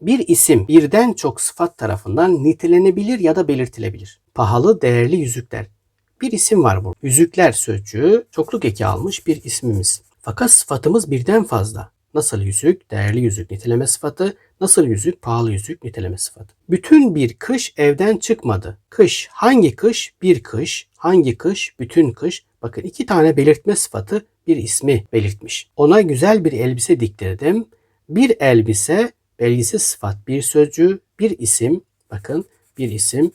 Bir isim birden çok sıfat tarafından nitelenebilir ya da belirtilebilir. Pahalı, değerli yüzükler. Bir isim var burada. Yüzükler sözcüğü çokluk eki almış bir ismimiz. Fakat sıfatımız birden fazla. Nasıl yüzük, değerli yüzük niteleme sıfatı, nasıl yüzük, pahalı yüzük niteleme sıfatı. Bütün bir kış evden çıkmadı. Kış, hangi kış? Bir kış. Hangi kış? Bütün kış. Bakın iki tane belirtme sıfatı bir ismi belirtmiş. Ona güzel bir elbise diktirdim. Bir elbise, belgisi sıfat bir sözcüğü, bir isim, bakın bir isim,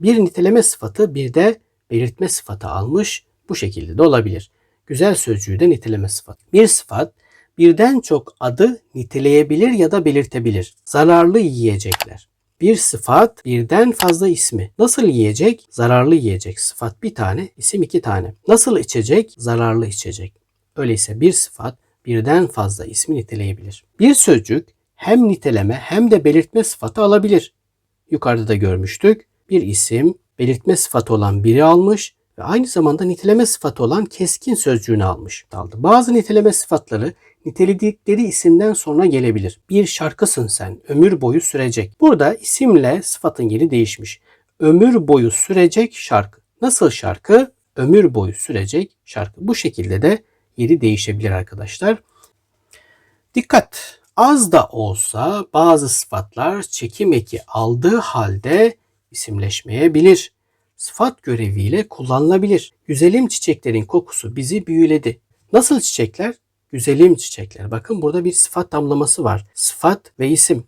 bir niteleme sıfatı bir de belirtme sıfatı almış. Bu şekilde de olabilir. Güzel sözcüğü de niteleme sıfatı. Bir sıfat birden çok adı niteleyebilir ya da belirtebilir. Zararlı yiyecekler. Bir sıfat birden fazla ismi. Nasıl yiyecek? Zararlı yiyecek. Sıfat bir tane, isim iki tane. Nasıl içecek? Zararlı içecek. Öyleyse bir sıfat birden fazla ismi niteleyebilir. Bir sözcük hem niteleme hem de belirtme sıfatı alabilir. Yukarıda da görmüştük. Bir isim belirtme sıfatı olan biri almış ve aynı zamanda niteleme sıfatı olan keskin sözcüğünü almış. Aldı. Bazı niteleme sıfatları niteledikleri isimden sonra gelebilir. Bir şarkısın sen, ömür boyu sürecek. Burada isimle sıfatın yeri değişmiş. Ömür boyu sürecek şarkı. Nasıl şarkı? Ömür boyu sürecek şarkı. Bu şekilde de yeri değişebilir arkadaşlar. Dikkat! Az da olsa bazı sıfatlar çekim eki aldığı halde isimleşmeyebilir. Sıfat göreviyle kullanılabilir. Güzelim çiçeklerin kokusu bizi büyüledi. Nasıl çiçekler? Güzelim çiçekler. Bakın burada bir sıfat tamlaması var. Sıfat ve isim.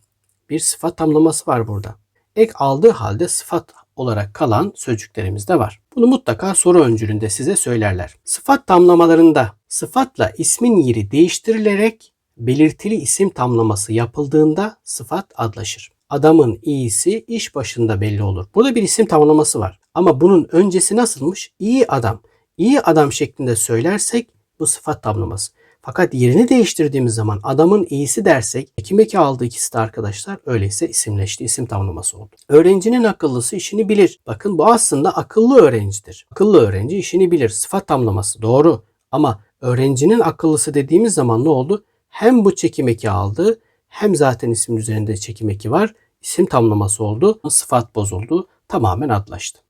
Bir sıfat tamlaması var burada. Ek aldığı halde sıfat olarak kalan sözcüklerimiz de var. Bunu mutlaka soru öncülünde size söylerler. Sıfat tamlamalarında sıfatla ismin yeri değiştirilerek belirtili isim tamlaması yapıldığında sıfat adlaşır. Adamın iyisi iş başında belli olur. Burada bir isim tamlaması var. Ama bunun öncesi nasılmış? İyi adam. İyi adam şeklinde söylersek bu sıfat tamlaması. Fakat yerini değiştirdiğimiz zaman adamın iyisi dersek ekim eki aldı ikisi de arkadaşlar öyleyse isimleşti isim tamlaması oldu. Öğrencinin akıllısı işini bilir. Bakın bu aslında akıllı öğrencidir. Akıllı öğrenci işini bilir. Sıfat tamlaması doğru. Ama öğrencinin akıllısı dediğimiz zaman ne oldu? Hem bu çekim eki aldı hem zaten ismin üzerinde çekim eki var. İsim tamlaması oldu. Sıfat bozuldu. Tamamen adlaştı.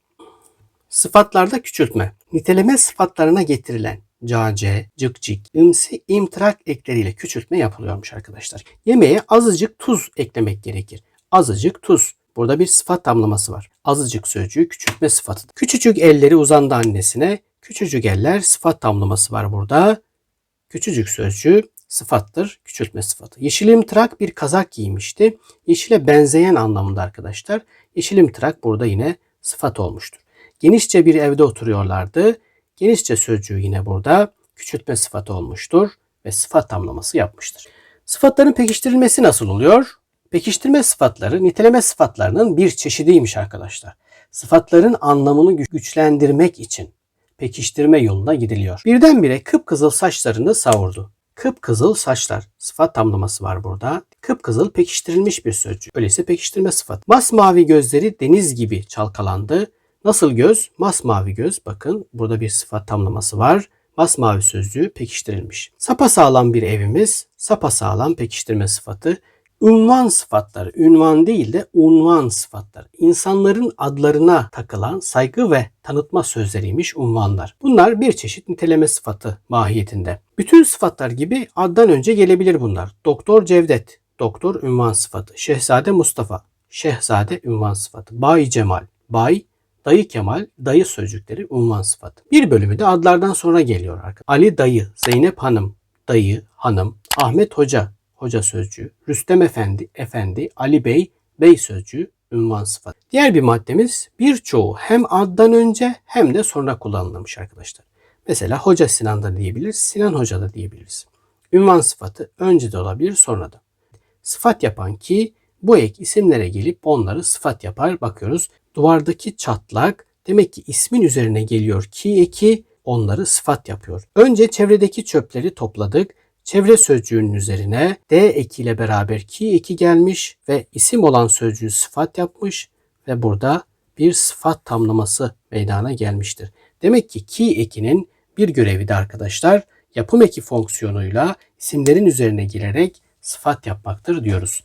Sıfatlarda küçültme. Niteleme sıfatlarına getirilen cace, cıkcik, ımsi, imtirak ekleriyle küçültme yapılıyormuş arkadaşlar. Yemeğe azıcık tuz eklemek gerekir. Azıcık tuz. Burada bir sıfat tamlaması var. Azıcık sözcüğü küçültme sıfatı. Küçücük elleri uzandı annesine. Küçücük eller sıfat tamlaması var burada. Küçücük sözcüğü sıfattır. Küçültme sıfatı. Yeşilim trak bir kazak giymişti. Yeşile benzeyen anlamında arkadaşlar. Yeşilim trak burada yine sıfat olmuştur. Genişçe bir evde oturuyorlardı. Genişçe sözcüğü yine burada küçültme sıfatı olmuştur ve sıfat tamlaması yapmıştır. Sıfatların pekiştirilmesi nasıl oluyor? Pekiştirme sıfatları niteleme sıfatlarının bir çeşidiymiş arkadaşlar. Sıfatların anlamını güçlendirmek için pekiştirme yoluna gidiliyor. Birdenbire kıpkızıl saçlarını savurdu. Kıpkızıl saçlar. Sıfat tamlaması var burada. Kıpkızıl pekiştirilmiş bir sözcük. Öyleyse pekiştirme sıfat. Masmavi gözleri deniz gibi çalkalandı. Nasıl göz? Masmavi göz. Bakın burada bir sıfat tamlaması var. Masmavi sözcüğü pekiştirilmiş. Sapa sağlam bir evimiz. Sapa sağlam pekiştirme sıfatı. Unvan sıfatları, ünvan değil de unvan sıfatları. İnsanların adlarına takılan saygı ve tanıtma sözleriymiş unvanlar. Bunlar bir çeşit niteleme sıfatı mahiyetinde. Bütün sıfatlar gibi addan önce gelebilir bunlar. Doktor Cevdet, doktor ünvan sıfatı. Şehzade Mustafa, şehzade ünvan sıfatı. Bay Cemal, bay Dayı Kemal, dayı sözcükleri unvan sıfatı. Bir bölümü de adlardan sonra geliyor arkadaşlar. Ali dayı, Zeynep hanım, dayı, hanım, Ahmet hoca, hoca sözcüğü, Rüstem efendi, efendi, Ali bey, bey sözcüğü, ünvan sıfatı. Diğer bir maddemiz birçoğu hem addan önce hem de sonra kullanılmış arkadaşlar. Mesela Hoca Sinan da diyebiliriz, Sinan Hoca da diyebiliriz. Ünvan sıfatı önce de olabilir sonra da. Sıfat yapan ki bu ek isimlere gelip onları sıfat yapar. Bakıyoruz duvardaki çatlak demek ki ismin üzerine geliyor ki eki onları sıfat yapıyor. Önce çevredeki çöpleri topladık. Çevre sözcüğünün üzerine D ekiyle beraber ki eki gelmiş ve isim olan sözcüğü sıfat yapmış ve burada bir sıfat tamlaması meydana gelmiştir. Demek ki ki ekinin bir görevi de arkadaşlar yapım eki fonksiyonuyla isimlerin üzerine gelerek sıfat yapmaktır diyoruz.